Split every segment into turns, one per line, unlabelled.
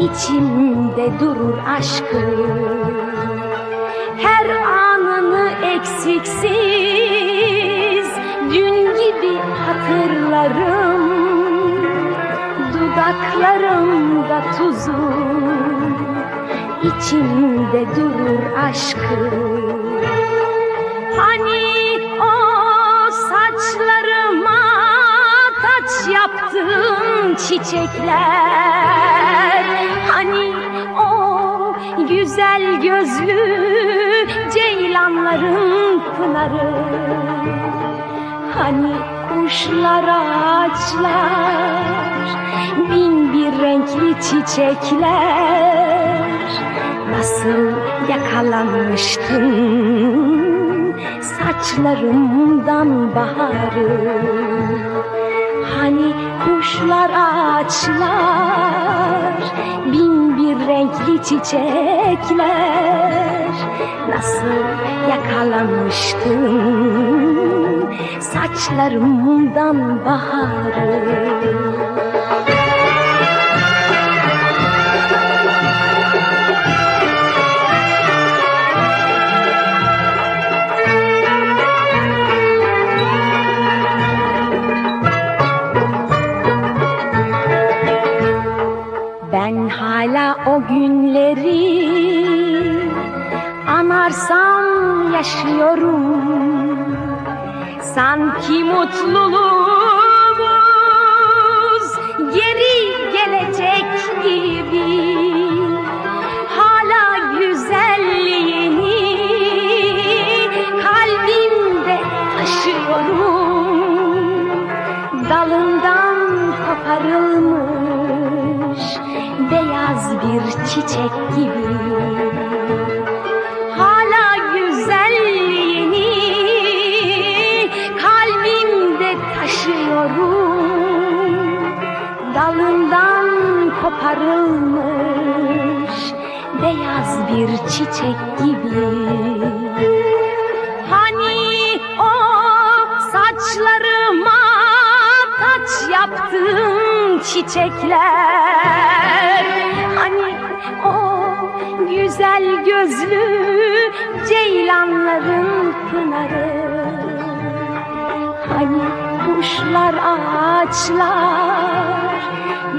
içimde durur aşkım Her anını eksiksiz Dün gibi hatırlarım. Dudaklarımda tuzu içimde durur aşkım Hani o saçlarıma taç yaptığın çiçekler Hani o güzel gözlü ceylanların pınarı. Hani kuşlar ağaçlar bin bir renkli çiçekler. Nasıl yakalanmıştın saçlarımdan baharı? Hani kuşlar ağaçlar bin renkli çiçekler. Nasıl yakalamıştın saçlarımdan baharı anarsam yaşıyorum. Sanki mutluluğumuz geri gelecek gibi. Hala güzelliğini kalbimde taşıyorum. Dalından koparılmış beyaz bir çiçek gibi beyaz bir çiçek gibi. Hani o saçlarıma taç yaptığın çiçekler? Hani o güzel gözlü ceylanların pınarı? Hani kuşlar ağaçlar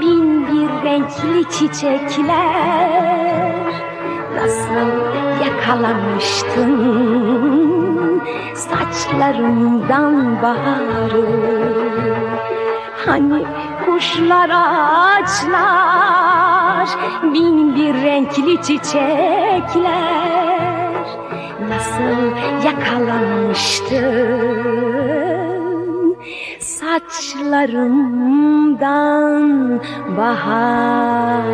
bin bir renkli çiçekler Nasıl yakalamıştın saçlarımdan baharı. Hani kuşlar ağaçlar bin bir renkli çiçekler. Nasıl yakalamıştın saçlarımdan bahar